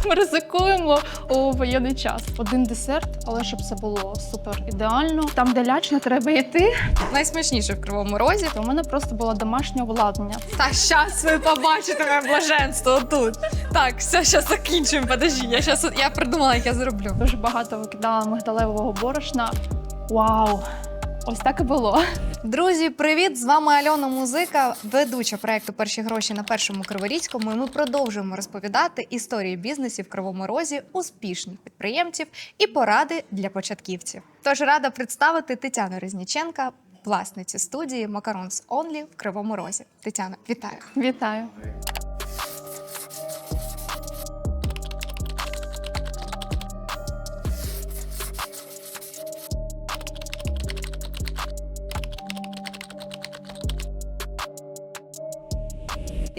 так ми ризикуємо у воєнний час. Один десерт, але щоб це було супер ідеально. Там, де лячно, треба йти. Найсмачніше в Кривому Розі. У мене просто було домашнє обладнання. Та щас ви побачите моє блаженство тут. Так, все, щас закінчуємо. Подожди, я щас я придумала, як я зроблю. Дуже багато викидала мигдалевого борошна. Вау! Ось так і було. Друзі, привіт! З вами Альона Музика, ведуча проекту Перші гроші на першому Криворізькому. І ми продовжуємо розповідати історії бізнесів в Кривому Розі, успішних підприємців і поради для початківців. Тож рада представити Тетяну Резніченка, власницю студії Macarons Only в Кривому Розі. Тетяна, вітаю! Вітаю.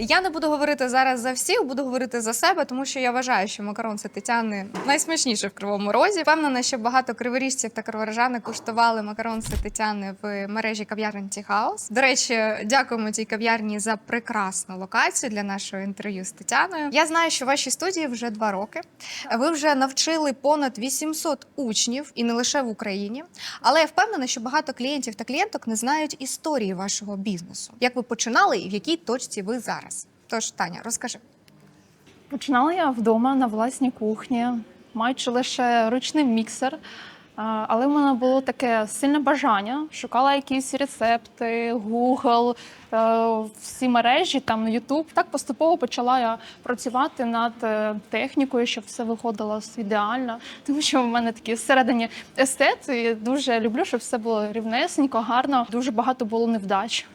Я не буду говорити зараз за всіх, буду говорити за себе, тому що я вважаю, що макаронці Тетяни найсмачніше в кривому розі. Впевнена, що багато криворіжців та криворожани куштували макаронці Тетяни в мережі кав'ярень Ті. До речі, дякуємо цій кав'ярні за прекрасну локацію для нашого інтерв'ю з Тетяною. Я знаю, що в вашій студії вже два роки. Ви вже навчили понад 800 учнів і не лише в Україні. Але я впевнена, що багато клієнтів та клієнток не знають історії вашого бізнесу. Як ви починали і в якій точці ви зараз? Тож, Таня, розкажи. Починала я вдома на власній кухні, маючи лише ручний міксер. Але в мене було таке сильне бажання. Шукала якісь рецепти, Google, е, всі мережі, там YouTube. Так поступово почала я працювати над е, технікою, щоб все виходило ідеально. Тому що в мене такі всередині естет, і дуже люблю, щоб все було рівнесенько, гарно. Дуже багато було невдач.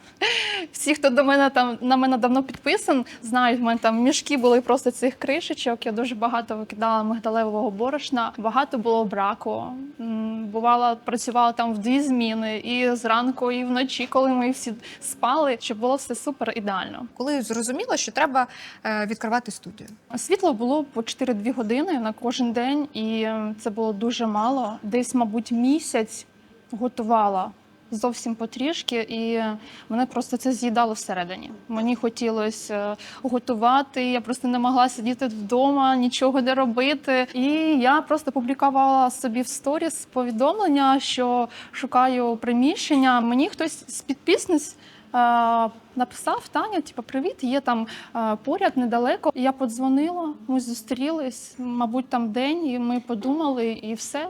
Всі, хто до мене там на мене давно підписан, знають, в мене там мішки були просто цих кришечок. Я дуже багато викидала мигдалевого борошна. Багато було браку. М, Бувало, працювала там в дві зміни і зранку, і вночі, коли ми всі спали, щоб було все супер ідеально. Коли зрозуміла, що треба е, відкривати студію. Світло було по 4-2 години на кожен день, і е, це було дуже мало. Десь, мабуть, місяць готувала зовсім потрішки, і мене просто це з'їдало всередині. Мені хотілося е, готувати. Я просто не могла сидіти вдома, нічого не робити. І я просто публікувала собі в сторіс повідомлення, що шукаю приміщення. Мені хтось з підписниць. е, Написав Таня, типу, привіт, є там е, поряд недалеко. Я подзвонила, ми зустрілись, мабуть, там день, і ми подумали, і все.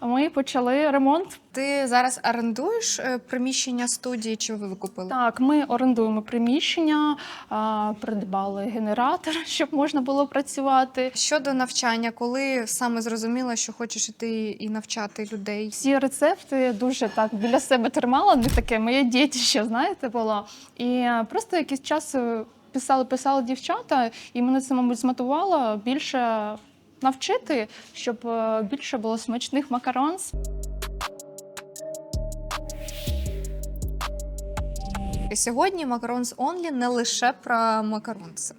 Ми почали ремонт. Ти зараз орендуєш е, приміщення студії, чи ви викупили? Так, ми орендуємо приміщення, придбали генератор, щоб можна було працювати. Щодо навчання, коли саме зрозуміла, що хочеш іти і навчати людей? Всі рецепти дуже так біля себе тримала, не таке моє дітище, знаєте, було. І просто якийсь час е, писали, писали дівчата, і мене це, мабуть, змотивувало більше навчити, щоб е, більше було смачних макаронс. І сьогодні Макаронс Онлі не лише про макаронси.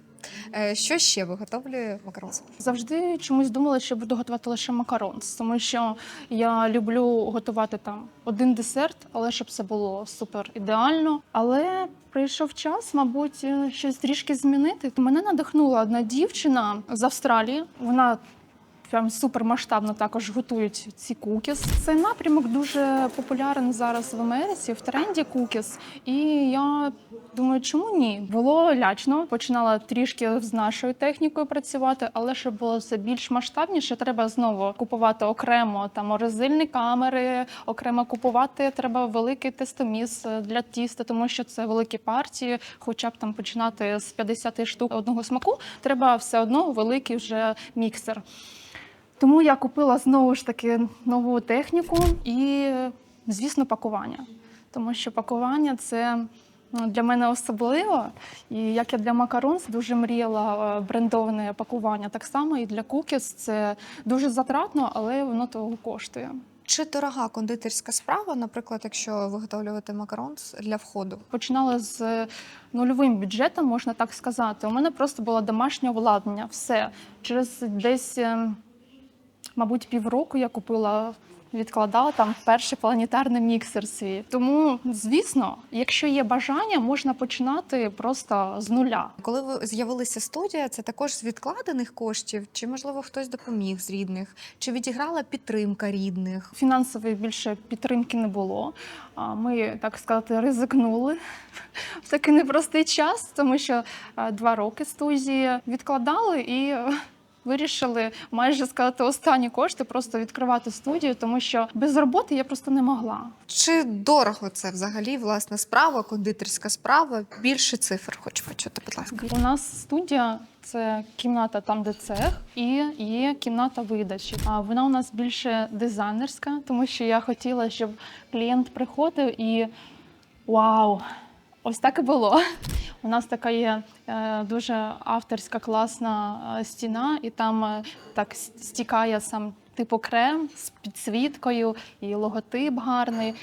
Е, Що ще виготовлює макаронс? Завжди чомусь думала, що буду готувати лише макаронс, тому що я люблю готувати там один десерт, але щоб це було супер ідеально. Але прийшов час, мабуть, щось трішки змінити. Мене надихнула одна дівчина з Австралії. Вона прям супермасштабно також готують ці кукіс. Цей напрямок дуже популярний зараз в Америці, в тренді кукіс. І я думаю, чому ні? Було лячно. Починала трішки з нашою технікою працювати, але щоб було це більш масштабніше, треба знову купувати окремо там морозильні камери, окремо купувати треба великий тестоміс е, для тіста, тому що це великі партії. Хоча б там починати з 50 штук одного смаку, треба все одно великий вже міксер. Тому я купила знову ж таки нову техніку і, звісно, пакування. Тому що пакування це ну, для мене особливо. І як я для макаронс дуже мріяла е, брендоване пакування, так само і для кукіс це дуже затратно, але воно того коштує. Чи дорога кондитерська справа, наприклад, якщо виготовлювати макаронс для входу? Починала з нульовим бюджетом, можна так сказати. У мене просто було домашнє обладнання. Все через десь, е, мабуть, півроку я купила відкладала там перший планетарний міксер свій. Тому, звісно, якщо є бажання, можна починати просто з нуля. Коли ви з'явилася студія, це також з відкладених коштів, чи можливо хтось допоміг з рідних, чи відіграла підтримка рідних? Фінансової більше підтримки не було. Ми, так сказати, ризикнули в такий непростий час, тому що е, два роки студії відкладали і вирішили майже сказати останні кошти просто відкривати студію, тому що без роботи я просто не могла. Чи дорого це взагалі власна справа, кондитерська справа? Більше цифр хочу почути, будь ласка. У нас студія це кімната там, де цех, і є кімната видачі. А вона у нас більше дизайнерська, тому що я хотіла, щоб клієнт приходив і вау! Ось так і було. У нас така є е, дуже авторська класна е, стіна, і там е, так стікає сам типу крем з підсвіткою, і логотип гарний.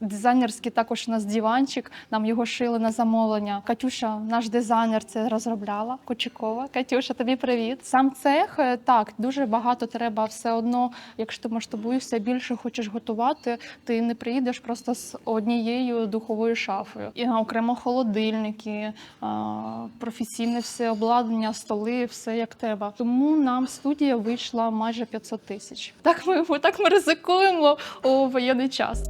Дизайнерський також у нас диванчик, нам його шили на замовлення. Катюша, наш дизайнер, це розробляла. Кочакова. Катюша, тобі привіт. Сам цех е, так дуже багато треба все одно. Якщо ти масштабуєшся більше хочеш готувати, ти не приїдеш просто з однією духовою шафою. І окремо холодильники, професійне все обладнання, столи, все як треба. Тому нам студія вийшла майже 500 тисяч. Так ми так ми ризикуємо у воєнний час.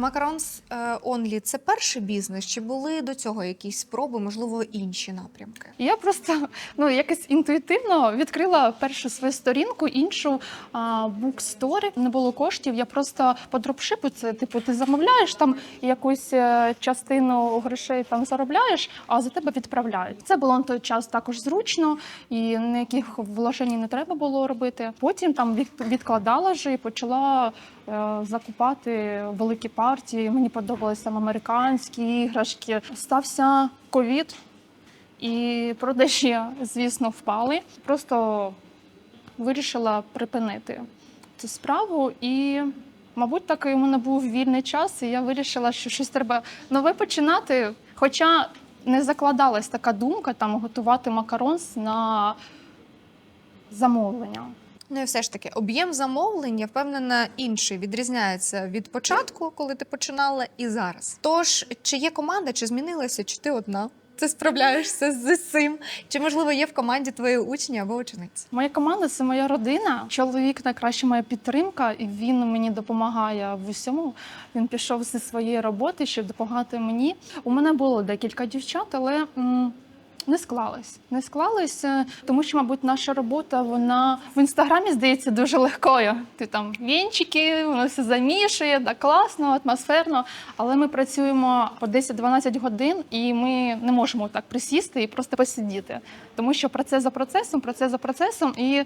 Макаронс Онлі це перший бізнес, чи були до цього якісь спроби, можливо, інші напрямки? Я просто ну якось інтуїтивно відкрила першу свою сторінку, іншу а, буксторі. Не було коштів. Я просто по дропшипу це типу, ти замовляєш там якусь е, частину грошей там заробляєш, а за тебе відправляють. Це було на той час також зручно і ніяких вложень не треба було робити. Потім там відкладала вже і почала закупати великі партії. Мені подобалися там американські іграшки. Стався ковід. І продажі, звісно, впали. Просто вирішила припинити цю справу. І, мабуть, так і у мене був вільний час, і я вирішила, що щось треба нове починати. Хоча не закладалась така думка там готувати макаронс на замовлення. Ну і все ж таки, об'єм замовлень, я впевнена, інший відрізняється від початку, коли ти починала, і зараз. Тож, чи є команда, чи змінилася, чи ти одна? Ти справляєшся з цим? Чи можливо є в команді твої учні або учениці? Моя команда це моя родина. Чоловік найкраща моя підтримка, і він мені допомагає в усьому. Він пішов зі своєї роботи, щоб допомагати мені. У мене було декілька дівчат, але. Не склалось. Не склалось, е, тому що, мабуть, наша робота вона в інстаграмі здається дуже легкою. Ти там вінчики, воно все замішує, да класно, атмосферно. Але ми працюємо по 10-12 годин, і ми не можемо так присісти і просто посидіти. Тому що процес за процесом, процес за процесом, і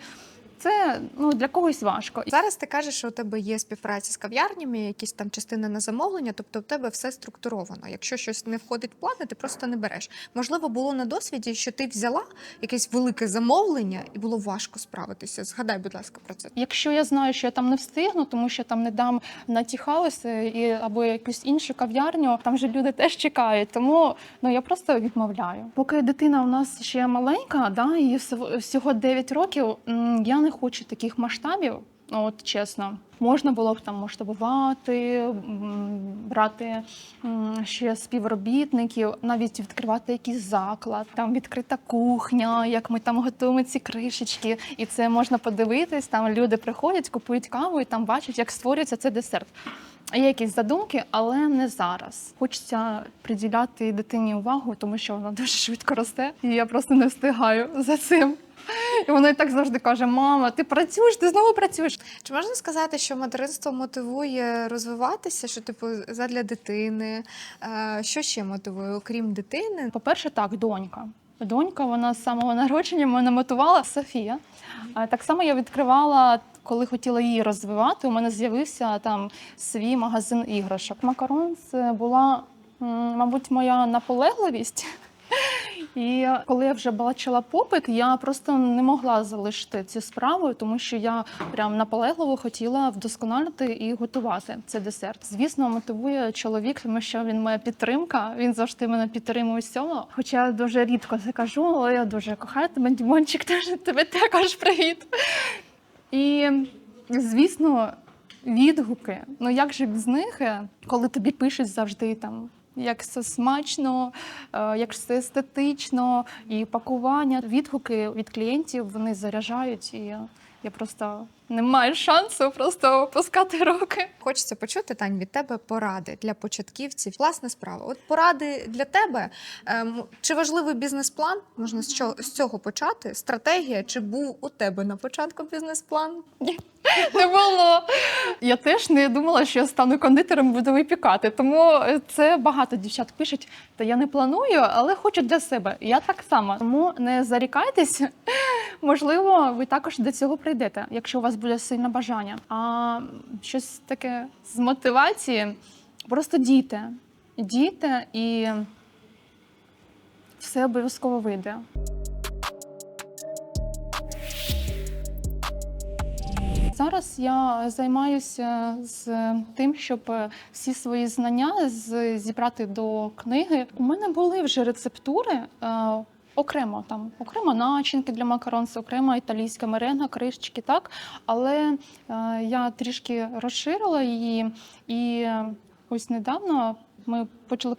це ну для когось важко. Зараз ти кажеш, що у тебе є співпраця з кав'ярнями, якісь там частини на замовлення, тобто у тебе все структуровано. Якщо щось не входить в плани, ти просто не береш. Можливо, було на досвіді, що ти взяла якесь велике замовлення і було важко справитися. Згадай, будь ласка, про це. Якщо я знаю, що я там не встигну, тому що там не дам на ті хауси і або якусь іншу кав'ярню, там же люди теж чекають. Тому ну я просто відмовляю. Поки дитина у нас ще маленька, да, їй всього- всього 9 років. Я не хочу таких масштабів. ну, От чесно, можна було б там масштабувати, брати ще співробітників, навіть відкривати якийсь заклад, там відкрита кухня, як ми там готуємо ці кришечки, і це можна подивитись. Там люди приходять, купують каву і там бачать, як створюється цей десерт. Є якісь задумки, але не зараз. Хочеться приділяти дитині увагу, тому що вона дуже швидко росте, і я просто не встигаю за цим. І вона і так завжди каже: Мама, ти працюєш, ти знову працюєш. Чи можна сказати, що материнство мотивує розвиватися? Що типу задля дитини? Е, Що ще мотивує, окрім дитини? По-перше, так, донька. Донька, вона з самого народження мене мотивувала Софія. Так само я відкривала, коли хотіла її розвивати. У мене з'явився там свій магазин іграшок. Макарон це була, мабуть, моя наполегливість І коли я вже бачила попит, я просто не могла залишити цю справу, тому що я прям наполегливо хотіла вдосконалити і готувати цей десерт. Звісно, мотивує чоловік, тому що він моя підтримка. Він завжди мене підтримує в цьому. Хоча я дуже рідко це кажу, але я дуже кохаю тебе, Дімончик, теж тобі також привіт. І звісно, відгуки. Ну як же без них, е, коли тобі пишуть завжди там. Як все смачно, е, як все естетично, і пакування. Відгуки від клієнтів вони заряджають, і я просто не маю шансу просто опускати руки. Хочеться почути Тань від тебе поради для початківців. Власна справа. От поради для тебе. Ем, чи важливий бізнес-план? Можна з цього почати? Стратегія? Чи був у тебе на початку бізнес-план? Не було. Я теж не думала, що я стану кондитером буду випікати. Тому е, це багато дівчат пишуть. Та я не планую, але хочу для себе. Я так само. Тому не зарікайтесь. Можливо, ви також до цього прийдете, якщо у вас буде сильне бажання. А щось таке з мотивації. Просто дійте. Дійте і все обов'язково вийде. Зараз я займаюся з тим, щоб всі свої знання зібрати до книги. У мене були вже рецептури. Окремо там окремо начинки для макаронс, окрема італійська меренга, кришечки, так. Але е, я трішки розширила її, і е, ось недавно ми почали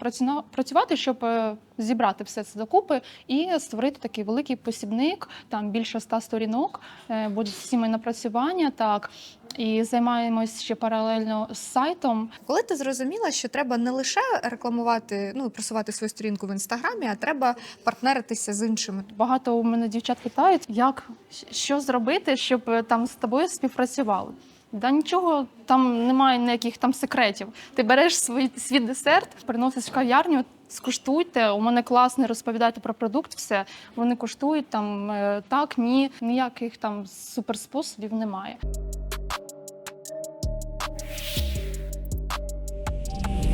працювати, щоб е, зібрати все це докупи і створити такий великий посібник, там більше ста сторінок, е, будуть всі мої напрацювання, так. І займаємось ще паралельно з сайтом. Коли ти зрозуміла, що треба не лише рекламувати, ну просувати свою сторінку в інстаграмі, а треба партнеритися з іншими. Багато у мене дівчат питають, як що зробити, щоб е, там з тобою співпрацювали. Да нічого там немає ніяких там секретів. Ти береш свій свій десерт, приносиш в кав'ярню, скуштуйте. У мене класний розповідайте про продукт. Все вони коштують там е, так, ні, ніяких там суперспособів немає.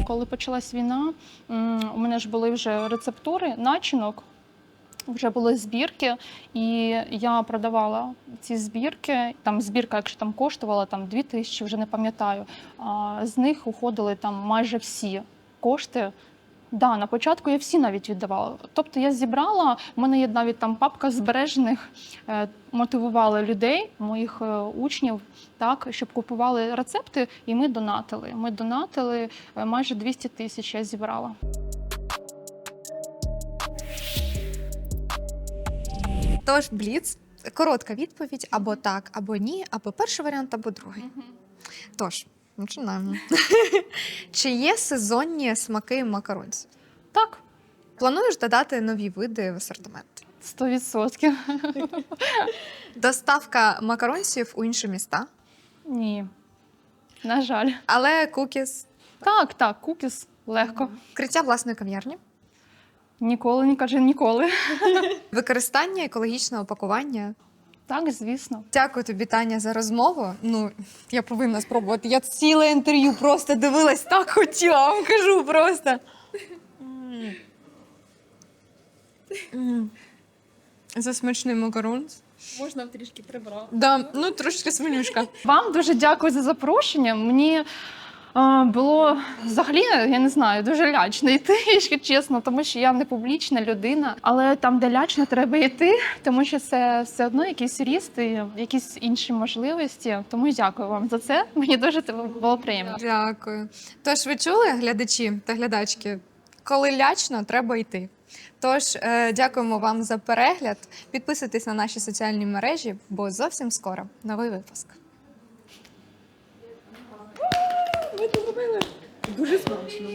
Коли почалась війна, у мене ж були вже рецептури начинок. Вже були збірки, і я продавала ці збірки. Там збірка, якщо там коштувала там 2 тисячі, вже не пам'ятаю. З них уходили там майже всі кошти. Да, на початку я всі навіть віддавала. Тобто я зібрала, в мене є навіть там папка збережених, е, мотивували людей, моїх е, учнів, так, щоб купували рецепти, і ми донатили. Ми донатили е, майже 200 тисяч. Я зібрала. Тож, Бліц, коротка відповідь або так, або ні, або перший варіант, або другий. Тож, починаємо. Чи є сезонні смаки макаронців? Так, Плануєш додати нові види в асортимент? 100%. Доставка макаронців у інші міста, Ні. На жаль. але кукіс, Так, так, кукіс легко. відкриття власної кав'ярні, Ніколи не кажи ніколи. використання екологічного пакування. Так, звісно. Дякую тобі, Таня, за розмову. Ну, я повинна спробувати. Я ціле інтерв'ю просто дивилась, так хотіла, вам кажу просто. За смачний макарон. Можна трішки прибрати. Да, ну трошки свинюшка. Вам дуже дякую за запрошення. Мені було взагалі, я не знаю, дуже лячно йти, якщо чесно, тому що я не публічна людина. Але там, де лячно, треба йти, тому що це все одно якийсь ріст якісь інші можливості. Тому дякую вам за це. Мені дуже було приємно. Дякую. Тож ви чули, глядачі та глядачки, коли лячно, треба йти. Тож е, дякуємо вам за перегляд. Підписуйтесь на наші соціальні мережі, бо зовсім скоро новий випуск. Ми це зробили. Дуже смачно.